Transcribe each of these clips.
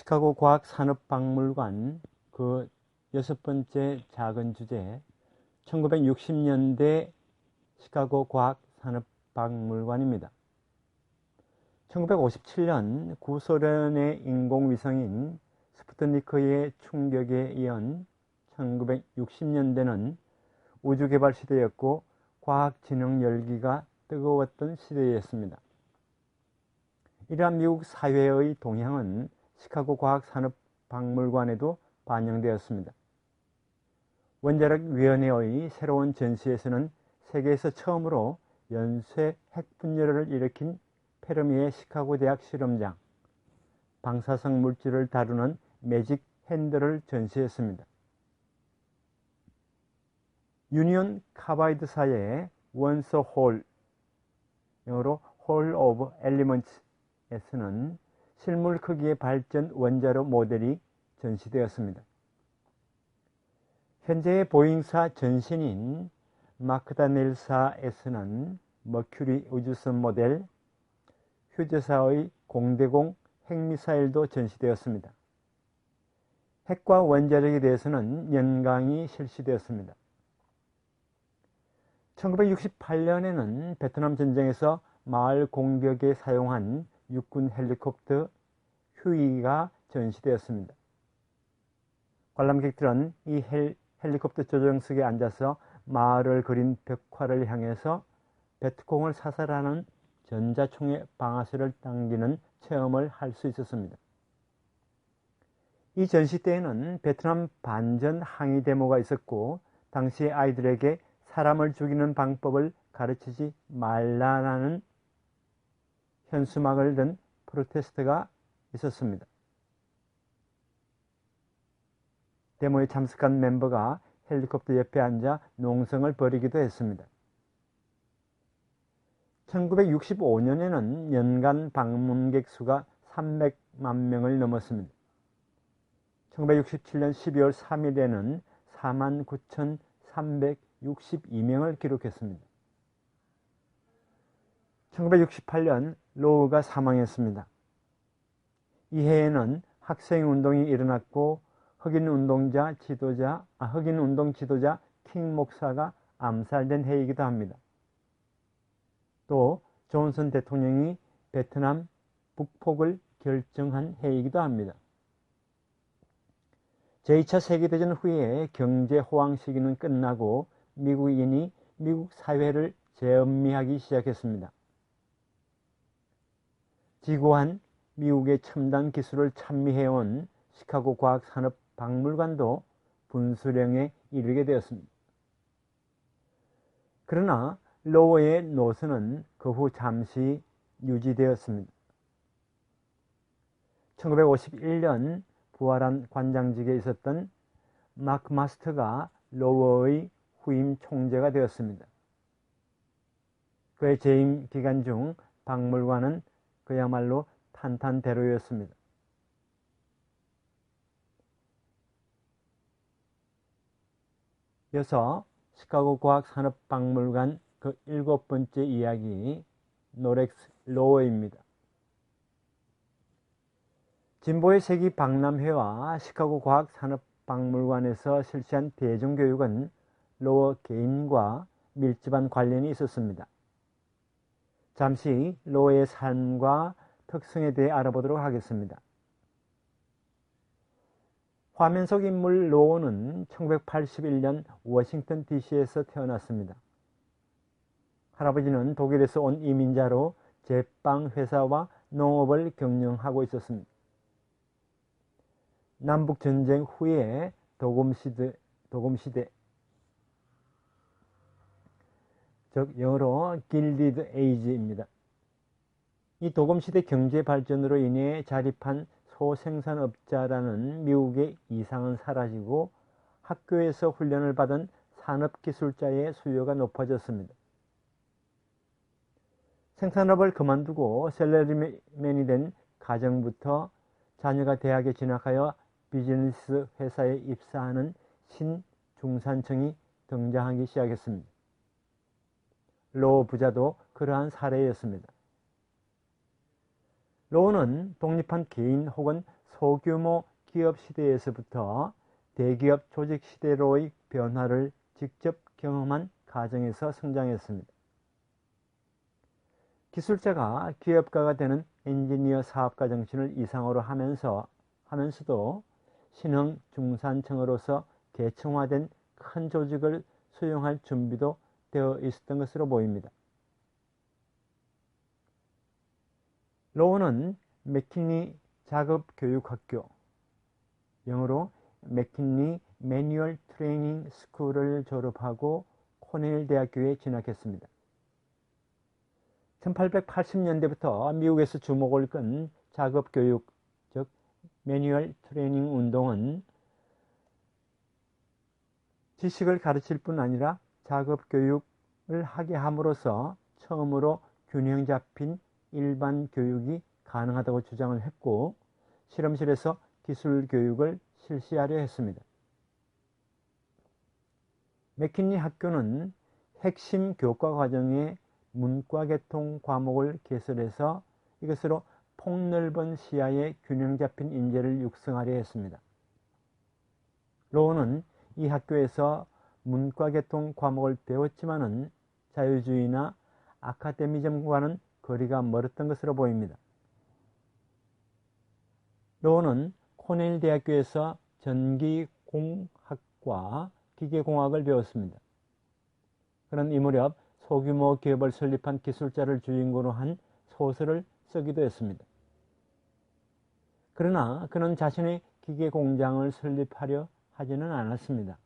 시카고 과학 산업박물관 그 여섯 번째 작은 주제 1960년대 시카고 과학 산업박물관입니다. 1957년 구소련의 인공위성인 스푸트니크의 충격에 이은 1960년대는 우주개발 시대였고 과학진흥 열기가 뜨거웠던 시대였습니다. 이러한 미국 사회의 동향은 시카고 과학 산업 박물관에도 반영되었습니다. 원자력위원회의 새로운 전시에서는 세계에서 처음으로 연쇄 핵분열을 일으킨 페르미의 시카고 대학 실험장, 방사성 물질을 다루는 매직 핸들을 전시했습니다. 유니온 카바이드 사의 원소 홀, 영어로 홀 오브 엘리먼츠에서는 실물 크기의 발전 원자로 모델이 전시되었습니다. 현재의 보잉사 전신인 마크다넬사에서는 머큐리 우주선 모델, 휴대사의 공대공 핵미사일도 전시되었습니다. 핵과 원자력에 대해서는 연강이 실시되었습니다. 1968년에는 베트남 전쟁에서 마을 공격에 사용한 육군 헬리콥터 휴이가 전시되었습니다. 관람객들은 이 헬, 헬리콥터 조종석에 앉아서 마을을 그린 벽화를 향해서 베트콩을 사살하는 전자총의 방아쇠를 당기는 체험을 할 수 있었습니다. 이 전시 때에는 베트남 반전 항의 데모가 있었고 당시 아이들에게 사람을 죽이는 방법을 가르치지 말라는 현수막을 든 프로테스트가 있었습니다. 데모에 참석한 멤버가 헬리콥터 옆에 앉아 농성을 벌이기도 했습니다. 1965년에는 연간 방문객 수가 300만 명을 넘었습니다. 1967년 12월 3일에는 49,362명을 기록했습니다. 1968년 로우가 사망했습니다. 이 해에는 학생 운동이 일어났고 흑인 운동자 지도자, 아, 흑인 운동 지도자 킹 목사가 암살된 해이기도 합니다. 또 존슨 대통령이 베트남 북폭을 결정한 해이기도 합니다. 제2차 세계대전 후에 경제 호황 시기는 끝나고 미국인이 미국 사회를 재음미하기 시작했습니다. 지구한 미국의 첨단 기술을 찬미해온 시카고 과학산업박물관도 분수령에 이르게 되었습니다. 그러나 로어의 노선은 그 후 잠시 유지되었습니다. 1951년 부활한 관장직에 있었던 마크 마스터가 로어의 후임 총재가 되었습니다. 그의 재임 기간 중 박물관은 그야말로 탄탄대로였습니다. 이어서 시카고 과학산업박물관 그 일곱 번째 이야기 노렉스 로어입니다. 진보의 세기 박람회와 시카고 과학산업박물관에서 실시한 대중교육은 로어 개인과 밀집한 관련이 있었습니다. 잠시 로어의 삶과 특성에 대해 알아보도록 하겠습니다. 화면 속 인물 로어는 1981년 워싱턴 DC에서 태어났습니다. 할아버지는 독일에서 온 이민자로 제빵 회사와 농업을 경영하고 있었습니다. 남북 전쟁 후에 도금 시대, 도금 시대 즉 영어로 길리드 에이지입니다. 이 도금시대 경제 발전으로 인해 자립한 소생산업자라는 미국의 이상은 사라지고 학교에서 훈련을 받은 산업기술자의 수요가 높아졌습니다. 생산업을 그만두고 셀러리맨이 된 가정부터 자녀가 대학에 진학하여 비즈니스 회사에 입사하는 신중산층이 등장하기 시작했습니다. 로우 부자도 그러한 사례였습니다. 로우는 독립한 개인 혹은 소규모 기업 시대에서부터 대기업 조직 시대로의 변화를 직접 경험한 가정에서 성장했습니다. 기술자가 기업가가 되는 엔지니어 사업가 정신을 이상으로 하면서 하면서도 신흥 중산층으로서 계층화된 큰 조직을 수용할 준비도 되어 있었던 것으로 보입니다. 로우는 맥키니 작업 교육 학교, 영어로 맥키니 매뉴얼 트레이닝 스쿨을 졸업하고 코넬 대학교에 진학했습니다. 1880년대부터 미국에서 주목을 끈 작업 교육, 즉 매뉴얼 트레이닝 운동은 지식을 가르칠 뿐 아니라 작업 교육을 하게 함으로써 처음으로 균형 잡힌 일반 교육이 가능하다고 주장을 했고 실험실에서 기술 교육을 실시하려 했습니다. 맥킨리 학교는 핵심 교과 과정에 문과 계통 과목을 개설해서 이것으로 폭넓은 시야의 균형 잡힌 인재를 육성하려 했습니다. 로우는 이 학교에서 문과계통 과목을 배웠지만은 자유주의나 아카데미즘과는 거리가 멀었던 것으로 보입니다. 로우는 코넬 대학교에서 전기공학과 기계공학을 배웠습니다. 그런 이 무렵 소규모 기업을 설립한 기술자를 주인공으로 한 소설을 쓰기도 했습니다. 그러나 그는 자신의 기계 공장을 설립하려 하지는 않았습니다.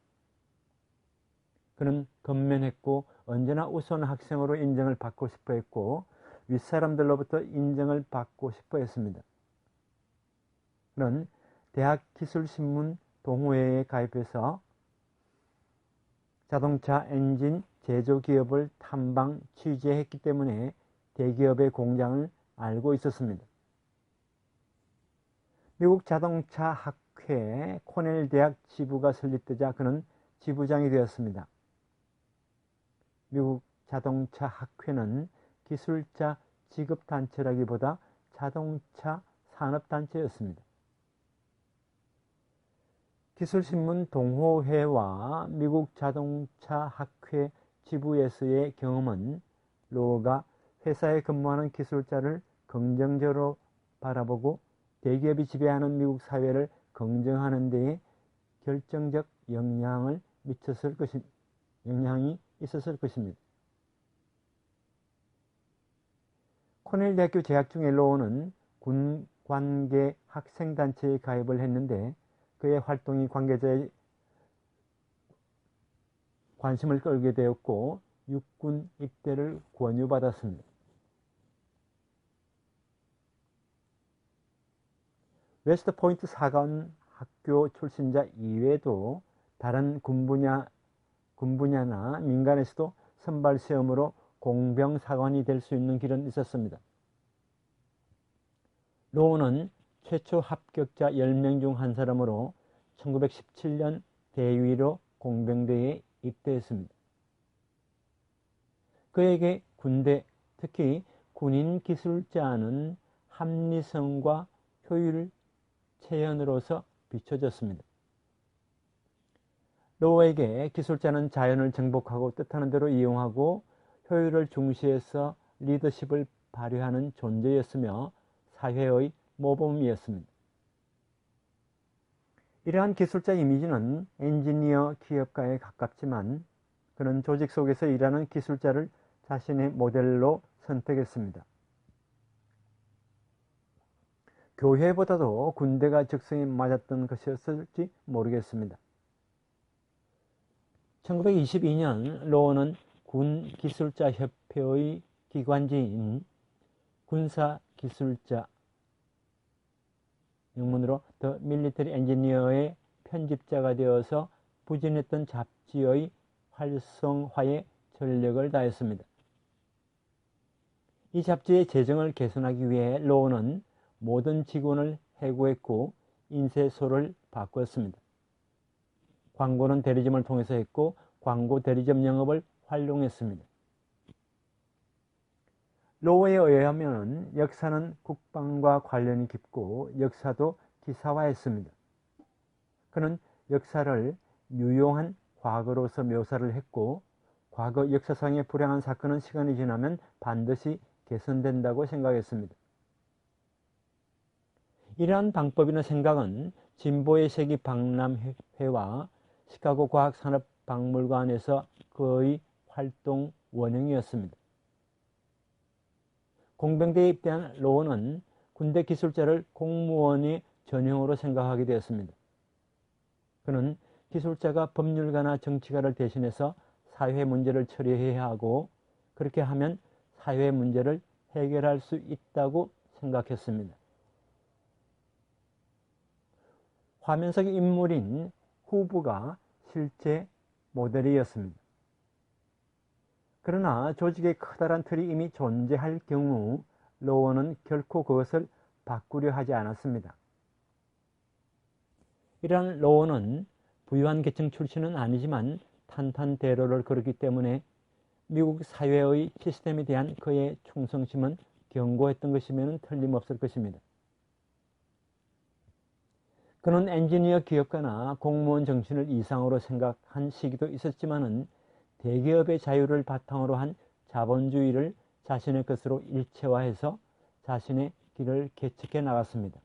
그는 건면했고 언제나 우수한 학생으로 인정을 받고 싶어 했고 윗사람들로부터 인정을 받고 싶어 했습니다. 그는 대학기술신문 동호회에 가입해서 자동차 엔진 제조기업을 탐방 취재했기 때문에 대기업의 공장을 알고 있었습니다. 미국 자동차 학회 코넬 대학 지부가 설립되자 그는 지부장이 되었습니다. 미국 자동차 학회는 기술자 지급단체라기보다 자동차 산업단체였습니다. 기술신문 동호회와 미국 자동차 학회 지부에서의 경험은 로가 회사에 근무하는 기술자를 긍정적으로 바라보고 대기업이 지배하는 미국 사회를 긍정하는 데에 결정적 영향을 미쳤을 것이 영향이 있었을 것입니다. 코넬 대학교 재학 중에 로우는 군 관계 학생단체에 가입을 했는데 그의 활동이 관계자의 관심을 끌게 되었고 육군 입대를 권유받았습니다. 웨스트 포인트 사관 학교 출신자 이외에도 다른 군 분야, 군 분야나 민간에서도 선발 시험으로 공병 사관이 될 수 있는 길은 있었습니다. 로우는 최초 합격자 10명 중 한 사람으로 1917년 대위로 공병대에 입대했습니다. 그에게 군대, 특히 군인 기술자는 합리성과 효율 체현으로서 비춰졌습니다. 로우에게 기술자는 자연을 정복하고 뜻하는 대로 이용하고 효율을 중시해서 리더십을 발휘하는 존재였으며 사회의 모범이었습니다. 이러한 기술자 이미지는 엔지니어 기업가에 가깝지만 그는 조직 속에서 일하는 기술자를 자신의 모델로 선택했습니다. 교회보다도 군대가 적성에 맞았던 것이었을지 모르겠습니다. 1922년 로어는 군기술자협회의 기관지인 군사기술자 영문으로 더 밀리터리 엔지니어의 편집자가 되어서 부진했던 잡지의 활성화에 전력을 다했습니다. 이 잡지의 재정을 개선하기 위해 로우는 모든 직원을 해고했고 인쇄소를 바꾸었습니다. 광고는 대리점을 통해서 했고 광고 대리점 영업을 활용했습니다. 로우에 의하면 역사는 국방과 관련이 깊고 역사도 기사화했습니다. 그는 역사를 유용한 과거로서 묘사를 했고 과거 역사상의 불행한 사건은 시간이 지나면 반드시 개선된다고 생각했습니다. 이러한 방법이나 생각은 진보의 세기 박람회와 시카고 과학산업박물관에서 그의 활동 원형이었습니다. 공병대에 입대한 로원은 군대 기술자를 공무원의 전형으로 생각하게 되었습니다. 그는 기술자가 법률가나 정치가를 대신해서 사회 문제를 처리해야 하고 그렇게 하면 사회 문제를 해결할 수 있다고 생각했습니다. 화면 속 인물인 후보가 실제 모델이었습니다. 그러나 조직의 커다란 틀이 이미 존재할 경우 로원은 결코 그것을 바꾸려 하지 않았습니다. 이러한 로원은 부유한 계층 출신은 아니지만 탄탄대로를 걸었기 때문에 미국 사회의 시스템에 대한 그의 충성심은 견고했던 것이면 틀림없을 것입니다. 그는 엔지니어 기업가나 공무원 정신을 이상으로 생각한 시기도 있었지만은 대기업의 자유를 바탕으로 한 자본주의를 자신의 것으로 일체화해서 자신의 길을 개척해 나갔습니다.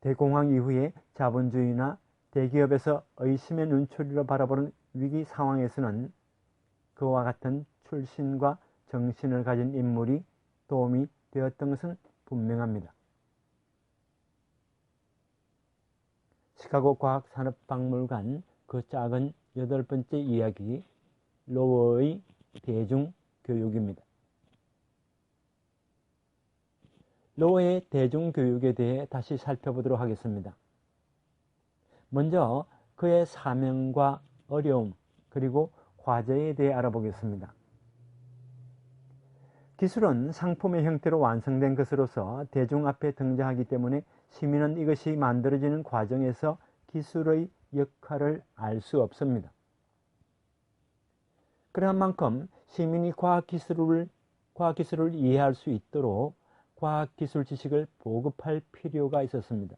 대공황 이후에 자본주의나 대기업에서 의심의 눈초리로 바라보는 위기 상황에서는 그와 같은 출신과 정신을 가진 인물이 도움이 되었던 것은 분명합니다. 시카고 과학 산업박물관 그 작은 여덟 번째 이야기 로어의 대중 교육입니다. 로어의 대중 교육에 대해 다시 살펴보도록 하겠습니다. 먼저 그의 사명과 어려움 그리고 과제에 대해 알아보겠습니다. 기술은 상품의 형태로 완성된 것으로서 대중 앞에 등장하기 때문에 시민은 이것이 만들어지는 과정에서 기술의 역할을 알 수 없습니다. 그러한 만큼 시민이 과학기술을, 과학기술을 이해할 수 있도록 과학기술 지식을 보급할 필요가 있었습니다.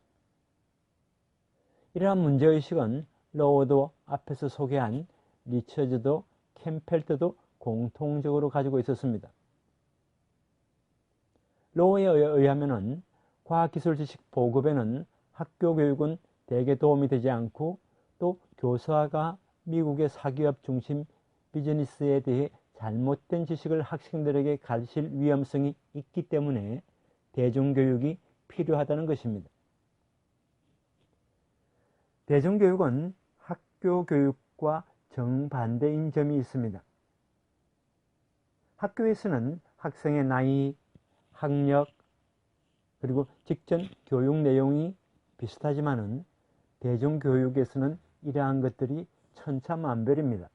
이러한 문제의식은 로우도 앞에서 소개한 리처즈도 캠펠트도 공통적으로 가지고 있었습니다. 로우에 의하면 과학기술 지식 보급에는 학교 교육은 대개 도움이 되지 않고 또 교사가 미국의 사기업 중심 비즈니스에 대해 잘못된 지식을 학생들에게 가르칠 위험성이 있기 때문에 대중교육이 필요하다는 것입니다. 대중교육은 학교 교육과 정반대인 점이 있습니다. 학교에서는 학생의 나이, 학력, 그리고 직전 교육 내용이 비슷하지만은 대중교육에서는 이러한 것들이 천차만별입니다.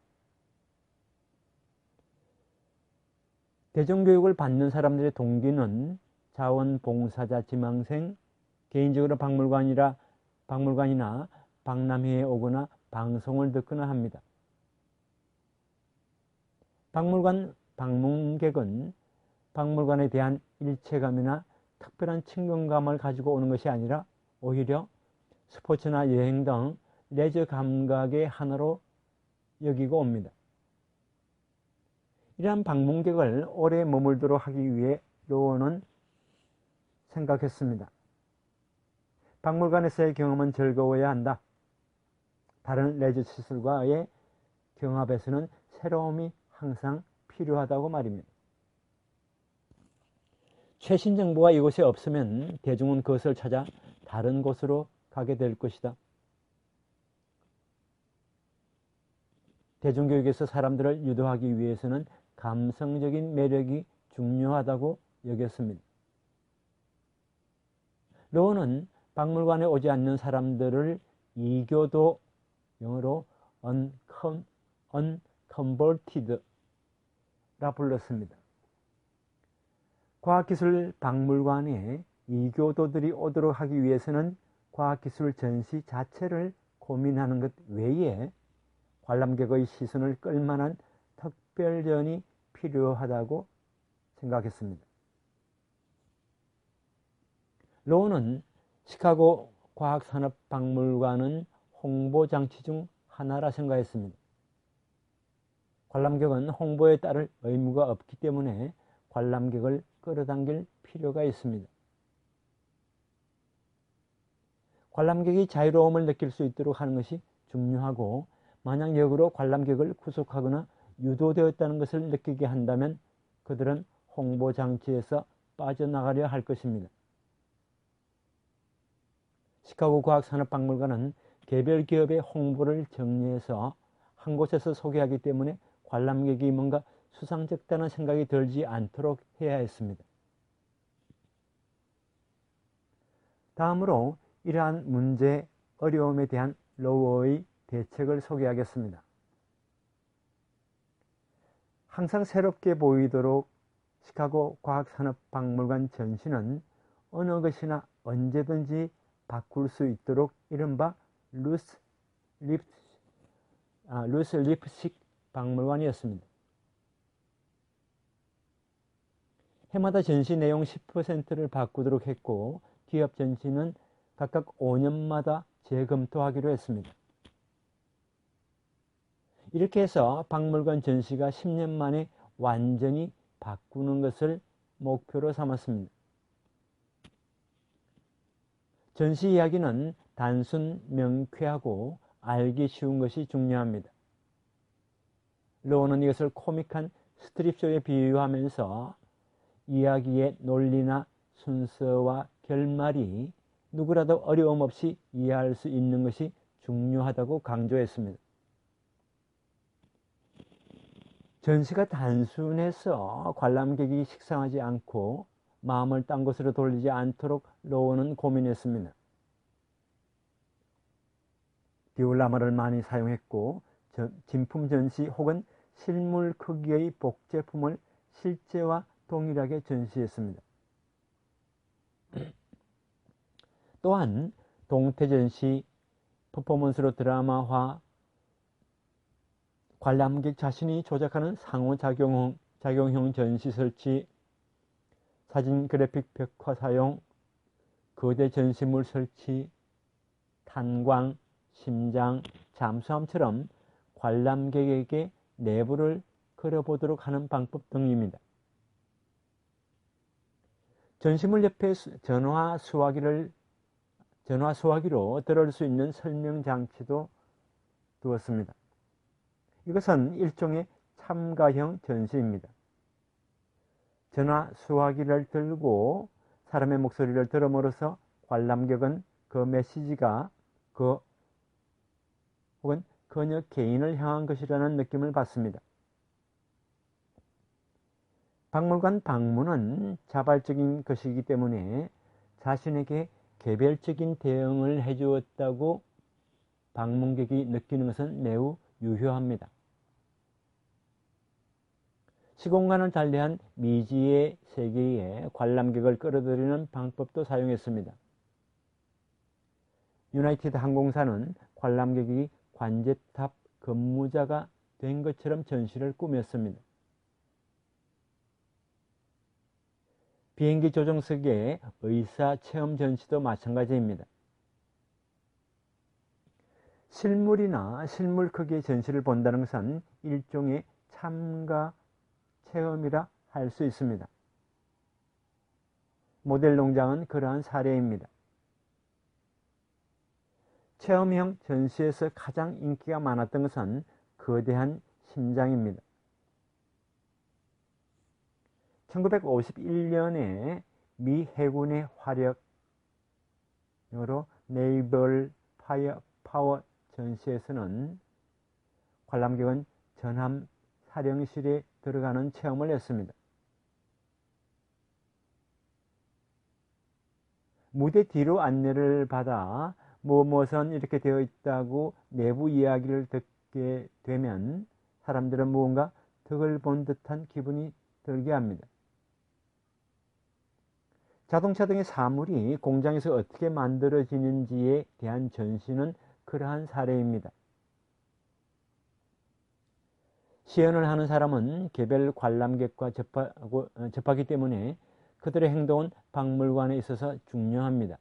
대중교육을 받는 사람들의 동기는 자원봉사자 지망생, 개인적으로 박물관이라 박물관이나 박람회에 오거나 방송을 듣거나 합니다. 박물관 방문객은 박물관에 대한 일체감이나 특별한 친근감을 가지고 오는 것이 아니라 오히려 스포츠나 여행 등 레저 감각의 하나로 여기고 옵니다. 이러한 방문객을 오래 머물도록 하기 위해 로원은 생각했습니다. 박물관에서의 경험은 즐거워야 한다. 다른 레저 시설과의 경합에서는 새로움이 항상 필요하다고 말입니다. 최신 정보가 이곳에 없으면 대중은 그것을 찾아 다른 곳으로 가게 될 것이다. 대중교육에서 사람들을 유도하기 위해서는 감성적인 매력이 중요하다고 여겼습니다. 로우는 박물관에 오지 않는 사람들을 이교도 영어로 uncon, unconverted라 불렀습니다. 과학기술 박물관에 이교도들이 오도록 하기 위해서는 과학기술 전시 자체를 고민하는 것 외에 관람객의 시선을 끌만한 특별전이 필요하다고 생각했습니다. 로우는 시카고 과학산업박물관은 홍보장치 중 하나라 생각했습니다. 관람객은 홍보에 따를 의무가 없기 때문에 관람객을 끌어당길 필요가 있습니다. 관람객이 자유로움을 느낄 수 있도록 하는 것이 중요하고 만약 역으로 관람객을 구속하거나 유도되었다는 것을 느끼게 한다면 그들은 홍보 장치에서 빠져나가려 할 것입니다. 시카고 과학산업박물관은 개별 기업의 홍보를 정리해서 한 곳에서 소개하기 때문에 관람객이 뭔가 수상쩍다는 생각이 들지 않도록 해야 했습니다. 다음으로 이러한 문제 어려움에 대한 로우의 대책을 소개하겠습니다. 항상 새롭게 보이도록 시카고 과학산업박물관 전시는 어느 것이나 언제든지 바꿀 수 있도록 이른바 루스 립, 아, 루스 립식 박물관이었습니다. 해마다 전시 내용 10%를 바꾸도록 했고 기업 전시는 각각 5년마다 재검토하기로 했습니다. 이렇게 해서 박물관 전시가 10년 만에 완전히 바꾸는 것을 목표로 삼았습니다. 전시 이야기는 단순 명쾌하고 알기 쉬운 것이 중요합니다. 로우는 이것을 코믹한 스트립쇼에 비유하면서 이야기의 논리나 순서와 결말이 누구라도 어려움 없이 이해할 수 있는 것이 중요하다고 강조했습니다. 전시가 단순해서 관람객이 식상하지 않고 마음을 딴 곳으로 돌리지 않도록 로우는 고민했습니다. 디올라마를 많이 사용했고 진품 전시 혹은 실물 크기의 복제품을 실제와 동일하게 전시했습니다. 또한 동태 전시, 퍼포먼스로 드라마화, 관람객 자신이 조작하는 상호작용형 작용형 전시 설치, 사진 그래픽 벽화 사용, 거대 전시물 설치, 탄광, 심장, 잠수함처럼 관람객에게 내부를 그려보도록 하는 방법 등입니다. 전시물 옆에 전화 수화기를 전화 수화기로 들을 수 있는 설명 장치도 두었습니다. 이것은 일종의 참가형 전시입니다. 전화 수화기를 들고 사람의 목소리를 들음으로써 관람객은 그 메시지가 그 혹은 그녀 개인을 향한 것이라는 느낌을 받습니다. 박물관 방문은 자발적인 것이기 때문에 자신에게 개별적인 대응을 해주었다고 방문객이 느끼는 것은 매우 유효합니다. 시공간을 달리한 미지의 세계에 관람객을 끌어들이는 방법도 사용했습니다. 유나이티드 항공사는 관람객이 관제탑 근무자가 된 것처럼 전시를 꾸몄습니다. 비행기 조종석의 의사 체험 전시도 마찬가지입니다. 실물이나 실물 크기의 전시를 본다는 것은 일종의 참가 체험이라 할 수 있습니다. 모델 농장은 그러한 사례입니다. 체험형 전시에서 가장 인기가 많았던 것은 거대한 심장입니다. 1951년에 미 해군의 화력으로 네이벌 파이어 파워 전시에서는 관람객은 전함 사령실에 들어가는 체험을 했습니다. 무대 뒤로 안내를 받아 무엇은 이렇게 되어 있다고 내부 이야기를 듣게 되면 사람들은 무언가 덕을 본 듯한 기분이 들게 합니다. 자동차 등의 사물이 공장에서 어떻게 만들어지는지에 대한 전시는 그러한 사례입니다. 시연을 하는 사람은 개별 관람객과 접하고, 어, 접하기 때문에 그들의 행동은 박물관에 있어서 중요합니다.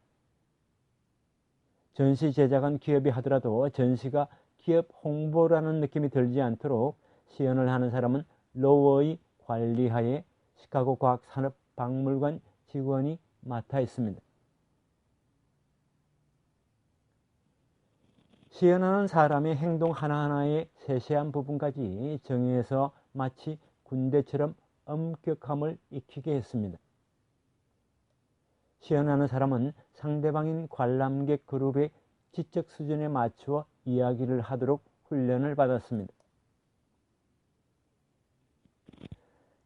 전시 제작은 기업이 하더라도 전시가 기업 홍보라는 느낌이 들지 않도록 시연을 하는 사람은 로어의 관리하에 시카고 과학산업박물관 직원이 맡아 있습니다. 시연하는 사람의 행동 하나하나의 세세한 부분까지 정의해서 마치 군대처럼 엄격함을 익히게 했습니다. 시연하는 사람은 상대방인 관람객 그룹의 지적 수준에 맞추어 이야기를 하도록 훈련을 받았습니다.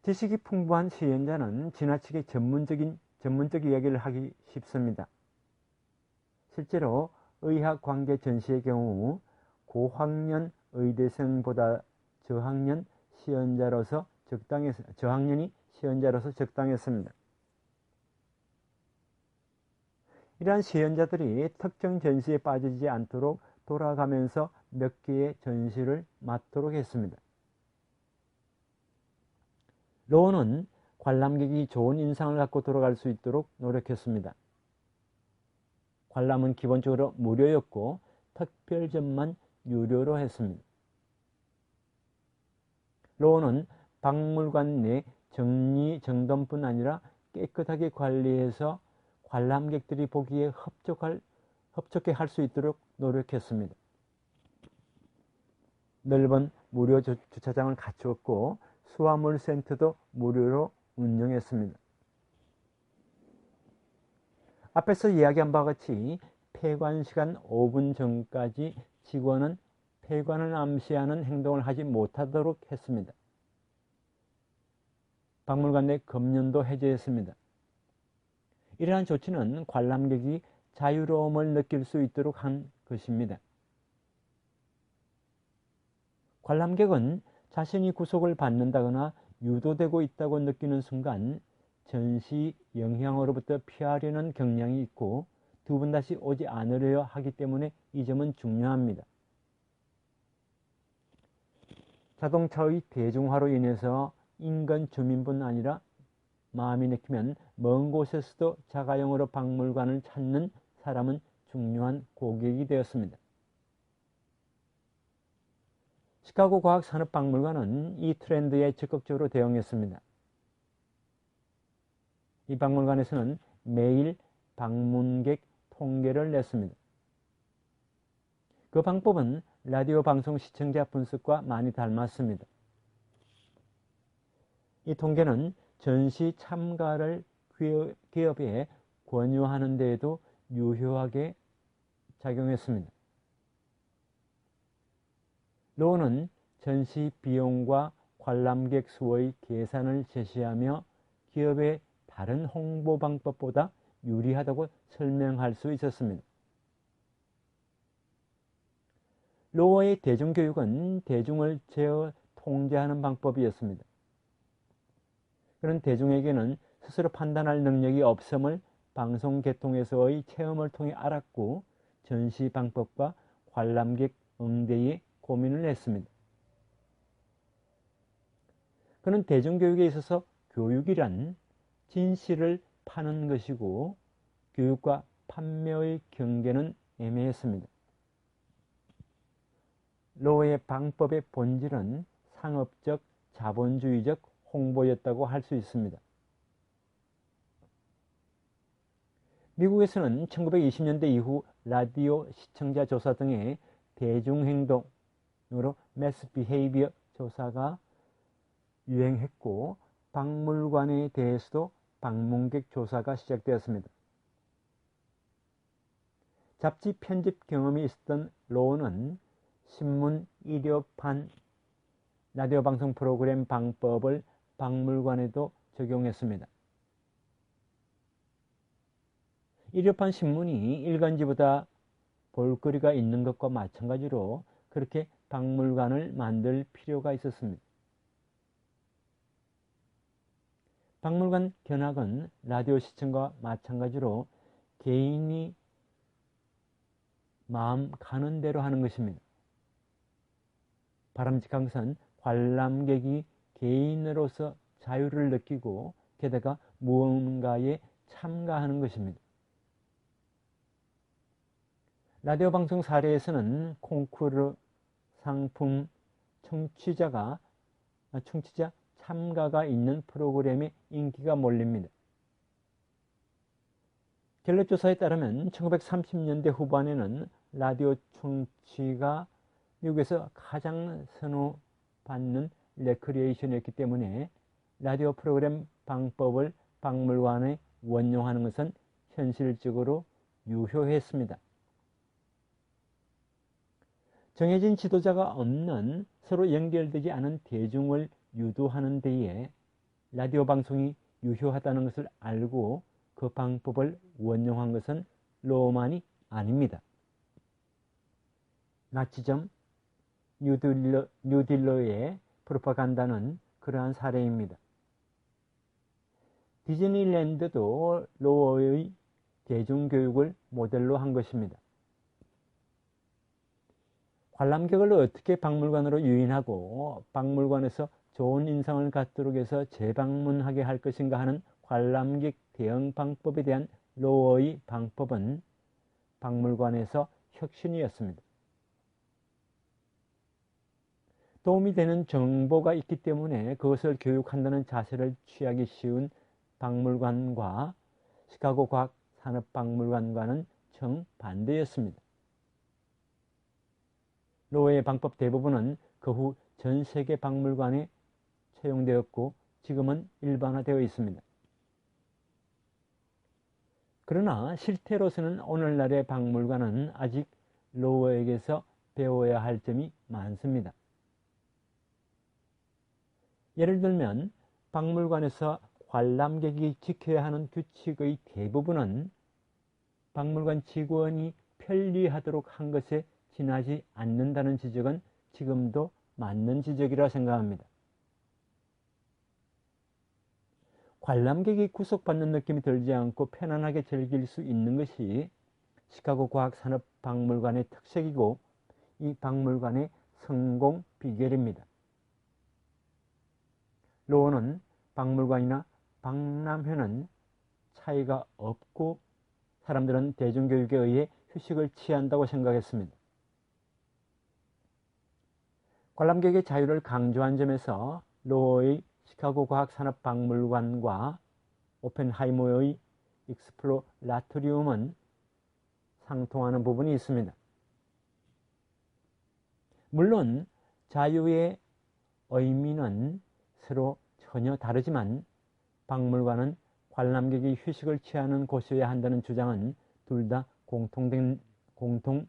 지식이 풍부한 시연자는 지나치게 전문적인 전문적 이야기를 하기 쉽습니다. 실제로 의학 관계 전시의 경우 고학년 의대생보다 저학년 시연자로서 적당했 저학년이 시연자로서 적당했습니다. 이러한 시연자들이 특정 전시에 빠지지 않도록 돌아가면서 몇 개의 전시를 맡도록 했습니다. 로우는 관람객이 좋은 인상을 갖고 돌아갈 수 있도록 노력했습니다. 관람은 기본적으로 무료였고 특별점만 유료로 했습니다. 로우는 박물관 내 정리 정돈뿐 아니라 깨끗하게 관리해서 관람객들이 보기에 흡족할, 흡족해 할 수 있도록 노력했습니다. 넓은 무료 주차장을 갖추었고 수화물 센터도 무료로 운영했습니다. 앞에서 이야기한 바와 같이 폐관 시간 5분 전까지 직원은 폐관을 암시하는 행동을 하지 못하도록 했습니다. 박물관 내 검문도 해제했습니다. 이러한 조치는 관람객이 자유로움을 느낄 수 있도록 한 것입니다. 관람객은 자신이 구속을 받는다거나 유도되고 있다고 느끼는 순간 전시 영향으로부터 피하려는 경향이 있고 두 번 다시 오지 않으려 하기 때문에 이 점은 중요합니다. 자동차의 대중화로 인해서 인근 주민뿐 아니라 마음이 내키면 먼 곳에서도 자가용으로 박물관을 찾는 사람은 중요한 고객이 되었습니다. 시카고 과학산업박물관은 이 트렌드에 적극적으로 대응했습니다. 이 박물관에서는 매일 방문객 통계를 냈습니다. 그 방법은 라디오 방송 시청자 분석과 많이 닮았습니다. 이 통계는 전시 참가를 기업에 권유하는 데에도 유효하게 작용했습니다. 로는 전시 비용과 관람객 수의 계산을 제시하며 기업의 다른 홍보 방법보다 유리하다고 설명할 수 있었습니다. 로어의 대중교육은 대중을 제어 통제하는 방법이었습니다. 그런 대중에게는 스스로 판단할 능력이 없음을 방송 개통에서의 체험을 통해 알았고 전시 방법과 관람객 응대에 고민을 했습니다. 그는 대중교육에 있어서 교육이란 진실을 파는 것이고 교육과 판매의 경계는 애매했습니다. 로의 방법의 본질은 상업적, 자본주의적 홍보였다고 할 수 있습니다. 미국에서는 1920년대 이후 라디오 시청자 조사 등의 대중행동 으로 매스 비헤이비어 조사가 유행했고 박물관에 대해서도 방문객 조사가 시작되었습니다. 잡지 편집 경험이 있었던 로우는 신문, 일요판, 라디오 방송 프로그램 방법을 박물관에도 적용했습니다. 일요판 신문이 일간지보다 볼거리가 있는 것과 마찬가지로 그렇게 박물관을 만들 필요가 있었습니다. 박물관 견학은 라디오 시청과 마찬가지로 개인이 마음 가는 대로 하는 것입니다. 바람직한 것은 관람객이 개인으로서 자유를 느끼고 게다가 무언가에 참가하는 것입니다. 라디오 방송 사례에서는 콩쿠르 상품 청취자가 아, 청취자 참가가 있는 프로그램에 인기가 몰립니다. 갤럽 조사에 따르면 1930년대 후반에는 라디오 청취가 미국에서 가장 선호받는 레크리에이션이었기 때문에 라디오 프로그램 방법을 박물관에 원용하는 것은 현실적으로 유효했습니다. 정해진 지도자가 없는 서로 연결되지 않은 대중을 유도하는 데에 라디오 방송이 유효하다는 것을 알고 그 방법을 원용한 것은 로만이 아닙니다. 나치점 뉴딜러, 뉴딜러의 프로파간다는 그러한 사례입니다. 디즈니랜드도 로어의 대중교육을 모델로 한 것입니다. 관람객을 어떻게 박물관으로 유인하고 박물관에서 좋은 인상을 갖도록 해서 재방문하게 할 것인가 하는 관람객 대응 방법에 대한 로어의 방법은 박물관에서 혁신이었습니다. 도움이 되는 정보가 있기 때문에 그것을 교육한다는 자세를 취하기 쉬운 박물관과 시카고 과학산업박물관과는 정반대였습니다. 로웨의 방법 대부분은 그 후 전 세계 박물관에 채용되었고 지금은 일반화되어 있습니다. 그러나 실태로서는 오늘날의 박물관은 아직 로워에게서 배워야 할 점이 많습니다. 예를 들면 박물관에서 관람객이 지켜야 하는 규칙의 대부분은 박물관 직원이 편리하도록 한 것에 지나지 않는다는 지적은 지금도 맞는 지적이라 생각합니다. 관람객이 구속받는 느낌이 들지 않고 편안하게 즐길 수 있는 것이 시카고 과학산업박물관의 특색이고 이 박물관의 성공 비결입니다. 로어는 박물관이나 박람회는 차이가 없고 사람들은 대중교육에 의해 휴식을 취한다고 생각했습니다. 관람객의 자유를 강조한 점에서 로어의 시카고 과학산업박물관과 오펜하이머의 익스플로라토리움은 상통하는 부분이 있습니다. 물론 자유의 의미는 서로 전혀 다르지만 박물관은 관람객이 휴식을 취하는 곳이어야 한다는 주장은 둘 다 공통된, 공통됩니다.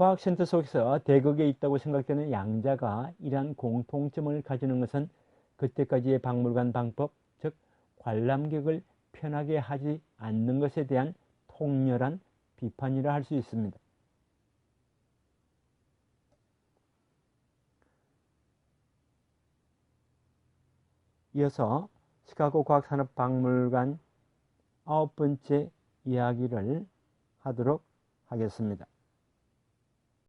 과학센터 속에서 대극에 있다고 생각되는 양자가 이러한 공통점을 가지는 것은 그때까지의 박물관 방법, 즉 관람객을 편하게 하지 않는 것에 대한 통렬한 비판이라 할 수 있습니다. 이어서 시카고 과학산업박물관 아홉 번째 이야기를 하도록 하겠습니다.